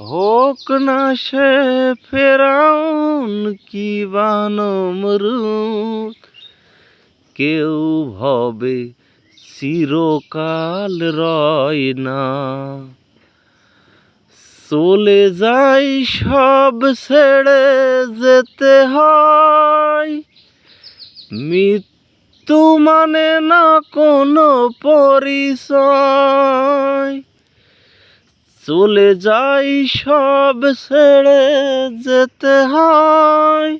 হোক না সে ফেরাউন কি বানমরুদ কেউ ভবে চিরকাল রয় না চলে যাই সব ছেড়ে যেতে হয় মৃত্যু মানে না কোনো পরিচয় চলে যাই সব ছেড়ে যেতে হয়।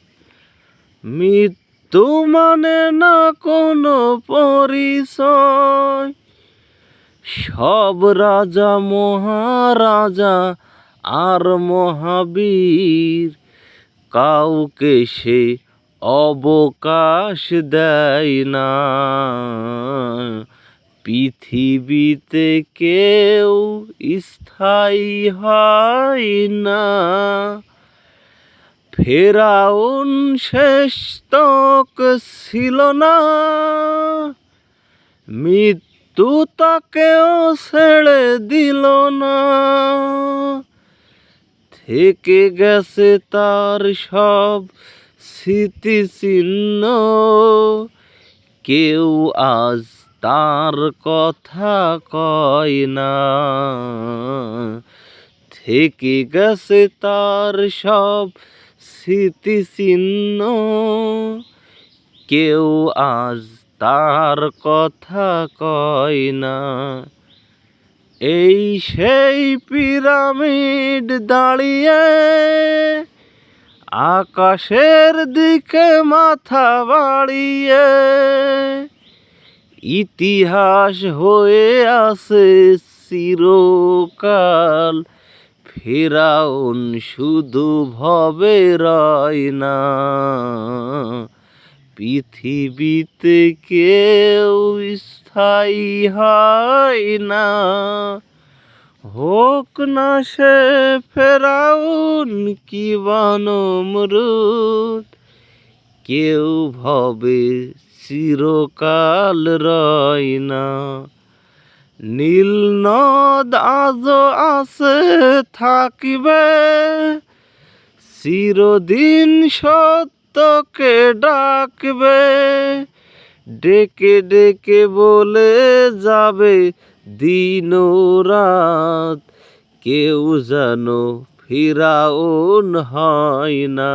মৃত্যু মানে না কোনো পরিচয়। সব রাজা, মহারাজা আর মহাবীর, কাউকে সে অবকাশ দেয় না। পৃথিবীতে কেউ স্থায়ী হয় না। ফেরাউন শেষ তক ছিল না। মৃত্যু তাকেও ছেড়ে দিল না। থেকে গেছে তার সব স্মৃতিচিহ্ন। কেউ আজ তার কথা কয় না। থেকে গেছে তার সব স্মৃতিচিহ্ন। কেউ আজ তার কথা কয় না। এই সেই পিরামিড দাঁড়িয়ে আকাশের দিকে মাথা বাড়িয়ে ইতিহাস হয়ে আছে চিরকাল। ফেরাউন শুধু ভবে রয় না। পৃথিবীতে কেউ স্থায়ী হয় না। হোক না সে ফেরাউন কি বানমরুদ, কেউ ভবে চিরকাল রয় না। নীল নদ আজও আছে, থাকিবে। চিরদিন সত্যকে ডাকবে। ডেকে ডেকে বলে যাবে দিন রাত কেউ যেন ফিরাউন হয় না।